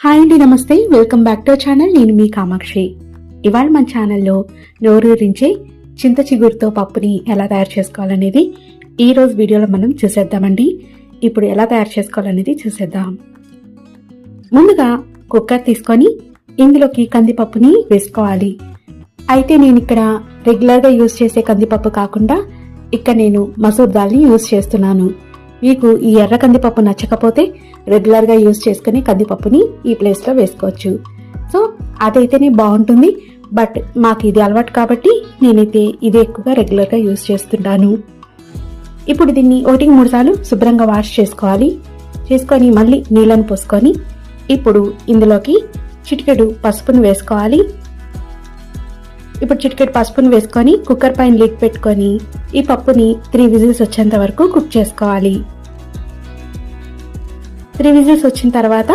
Hi అండి నమస్తే. Welcome back to channel నేను మీ కామాక్షి. ఇవాళ మన ఛానల్లో నోరూరించే చింత చిగురుతో పప్పుని ఎలా తయారు చేసుకోవాలనేది ఈ రోజు వీడియోలో మనం చూసేద్దామండి. ఇప్పుడు ఎలా తయారు చేసుకోవాలనేది చూసేద్దాం. ముందుగా కుక్కర్ తీసుకొని ఇందులోకి కందిపప్పుని వేసుకోవాలి. అయితే నేను ఇక్కడ రెగ్యులర్గా యూజ్ చేసే కందిపప్పు కాకుండా ఇక్కడ నేను మసూర్ దాల్ని యూజ్ చేస్తున్నాను. మీకు ఈ ఎర్ర కందిపప్పు నచ్చకపోతే రెగ్యులర్గా యూజ్ చేసుకుని కందిపప్పుని ఈ ప్లేస్లో వేసుకోవచ్చు. సో అదైతేనే బాగుంటుంది. బట్ మాకు ఇది అలవాటు కాబట్టి నేనైతే ఇది ఎక్కువగా రెగ్యులర్గా యూజ్ చేస్తుంటాను. ఇప్పుడు దీన్ని ఒకటికి మూడు సార్లు శుభ్రంగా వాష్ చేసుకోవాలి. చేసుకొని మళ్ళీ నీళ్ళని పోసుకొని ఇప్పుడు ఇందులోకి చిటికెడు పసుపును వేసుకోవాలి. ఇప్పుడు చిటికెట్ పసుపును వేసుకొని కుక్కర్ పైన లిడ్ పెట్టుకొని ఈ పప్పుని త్రీ విజిల్స్ వచ్చేంత వరకు కుక్ చేసుకోవాలి. త్రీ విజిల్స్ వచ్చిన తర్వాత